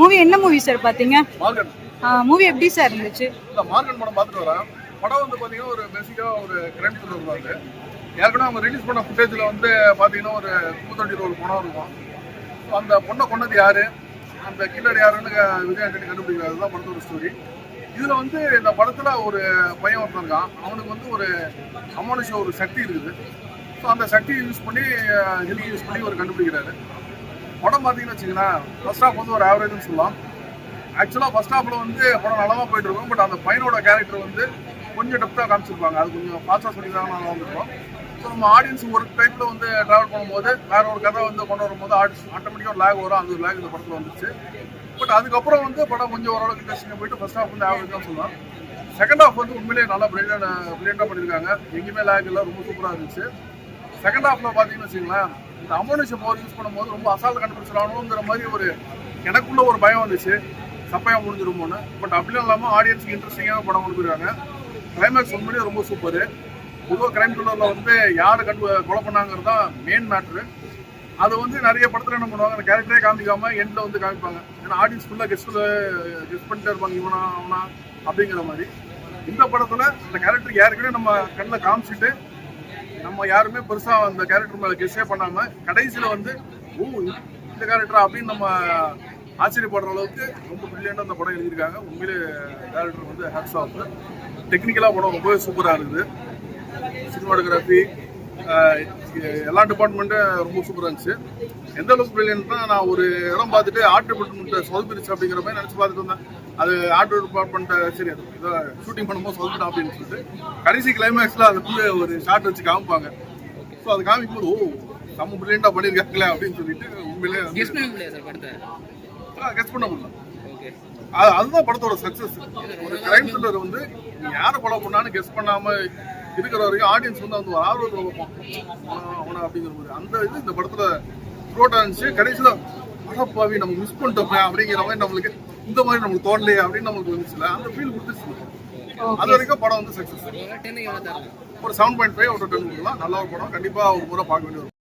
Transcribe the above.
Movie என்ன movie sir பார்த்தீங்க? Movie எப்படி சார் இருந்துச்சு? மார்கன் படம் பார்த்துட்டு வரேன். படம் வந்து பார்த்தீங்கன்னா ஒரு பேசிக்காக ஒரு கிரைம் த்ரில்லர் அது ஏற்கனவே அவங்க ரிலீஸ் பண்ண ஃபுட்டேஜில் வந்து பார்த்தீங்கன்னா ஒரு முப்பத்தஞ்சு ஒரு படம் இருக்கும். அந்த பொண்ணை கொண்டது யாரு? அந்த கில்லர் யாருன்னு விஜய் ஆண்டனி கண்டுபிடிக்கிறது தான் படத்தோட ஸ்டோரி இதில் வந்து இந்த படத்தில் ஒரு பையன் ஒருத்தன் இருக்கான். அவனுக்கு வந்து ஒரு அமானுஷ ஒரு சக்தி இருக்குது. ஸோ அந்த சக்தியை யூஸ் பண்ணி ஹெல்த் யூஸ் பண்ணி ஒரு கண்டுபிடிக்கிறாரு. படம் பார்த்தீங்கன்னு வச்சுங்களேன் ஃபர்ஸ்ட் ஹாஃப் வந்து ஒரு ஆவரேஜ்னு சொல்லலாம். ஆக்சுவலாக ஃபர்ஸ்ட் ஹாஃபில் வந்து படம் நல்லா போயிட்டு இருக்கும் பட் அந்த பையனோட கேரக்டர் வந்து கொஞ்சம் டெப்த்தாக காமிச்சிருப்பாங்க. அது கொஞ்சம் ஃபாஸ்ட்டாக சொல்லி தான் நல்லா வந்துருக்கோம். ஸோ நம்ம ஆடியன்ஸ் ஒரு டைப்பில் வந்து ட்ராவல் பண்ணும்போது வேற ஒரு கதை வந்து கொண்டு வரும்போது ஆடியன்ஸ் ஆட்டோமேட்டிக்காக ஒரு லேக் வரும். அந்த லேக் இந்த படத்தில் வந்துச்சு பட் அதுக்கப்புறம் வந்து படம் கொஞ்சம் ஓரளவுக்கு இன்ட்ரெஸ்டிங்காக போயிட்டு ஃபர்ஸ்ட் ஹாஃப் வந்து ஆவரேஜ் தான் சொல்லலாம். செகண்ட் ஹாஃப் வந்து உண்மையிலேயே நல்லா பிரில்லியன் பிரில்லியண்டாக பண்ணியிருக்காங்க. எங்கேயுமே லேக் இல்லை ரொம்ப சூப்பராக இருந்துச்சு. செகண்ட் ஹாஃப்ல பார்த்தீங்கன்னு வச்சுங்களேன் இந்த அமோனிஷன் பவர் யூஸ் பண்ணும்போது ரொம்ப அசால்ட் கண்டுபிடிச்சிடணுங்கிற மாதிரி ஒரு எனக்குள்ள ஒரு பயம் வந்துச்சு. சப்பையா முடிஞ்சிருமோன்னு. பட் அப்படிலாம் இல்லாமல் ஆடியன்ஸுக்கு இன்ட்ரெஸ்டிங்காக படம் கொடுக்குறாங்க கிளைமேக்ஸ் உண்மையிலேயே ரொம்ப சூப்பர் பொதுவாக கிரைம் த்ரில்லரில் வந்து யார் கண்டு கொலை பண்ணாங்கிறது தான் மெயின் மேட்ரு அதை வந்து நிறைய படத்தில் என்ன பண்ணுவாங்க? அந்த கேரக்டரே காமிக்காமல் எண்டில் வந்து காமிப்பாங்க. ஏன்னா ஆடியன்ஸ் ஃபுல்லாக கெஸ்ட்டில் கெஸ்ட் பண்ணிட்டே இருப்பாங்க. இவனா அவனா அப்படிங்கிற மாதிரி. இந்த படத்தில் அந்த கேரக்டர் யாருக்குமே நம்ம கண்ணில் காமிச்சிட்டு நம்ம யாருமே பெருசா அந்த கேரக்டர் மேல கெஸ்டே பண்ணாம கடைசியில வந்து ஓ இந்த கேரக்டர் அப்படின்னு நம்ம ஆச்சரியப்படுற அளவுக்கு ரொம்ப பிரில்லியண்டாக அந்த படம் எழுதியிருக்காங்க. உண்மையிலே டேரக்டர் வந்து ஹேட்ஸ் ஆஃப் டெக்னிக்கலாக படம் ரொம்பவே சூப்பராக இருக்குது. சினிமாட்டோகிராஃபி எல்லா டிபார்ட்மெண்ட்டும் ரொம்ப சூப்பராக இருந்துச்சு. எந்த அளவுக்கு பிரில்லியன்ட்னா நான் ஒரு இடம் பார்த்துட்டு ஆர்ட் டிபார்ட்மெண்ட் சொதப்பிருச்சு அப்படிங்கிற மாதிரி நினச்சி பார்த்துட்டு இருந்தேன் அது ஆர்ட் டிபார்ட்மெண்ட்டை சரி அது ஷூட்டிங் பண்ணும்போது சொதப்பிட்டோம் அப்படின்னு சொல்லிட்டு. கடைசி கிளைமேக்ஸில் அதுக்குள்ளே ஒரு ஷார்ட் வச்சு காமிப்பாங்க. ஸோ அது காமிக்கும் போது ஓ நம்ம பிரில்லியண்டாக பண்ணியிருக்காங்களே அப்படின்னு சொல்லிட்டு உண்மையிலே கெஸ் பண்ண முடியல. அதுதான் படத்தோட சக்சஸ் ஒரு கிரைம் த்ரில்லர் வந்து யாரை கொலை பண்ணான்னு கெஸ் பண்ணாம இருக்கிற வரைக்கும் ஆடியன்ஸ் வந்து அந்த ஒரு ஆர்வத்தில் வைப்பான் அவனா அப்படிங்கிற மாதிரி. அந்த இது இந்த படத்துல த்ரோட்டா இருந்துச்சு கடைசியில் அடப்பாவி நம்ம மிஸ் பண்ணிட்டோமே அப்படிங்கிற மாதிரி நம்மளுக்கு இந்த மாதிரி நம்மளுக்கு தோணலையே அப்படின்னு நம்மளுக்கு வந்துச்சுல அந்த ஃபீல் கொடுத்துச்சு. அது வரைக்கும் படம் வந்து தரலாம் ஒரு செவன் பாயிண்ட் ஃபைவ் ஒரு டென் கொடுக்கலாம் நல்ல ஒரு படம். கண்டிப்பாக ஒரு முறை பார்க்க வேண்டிய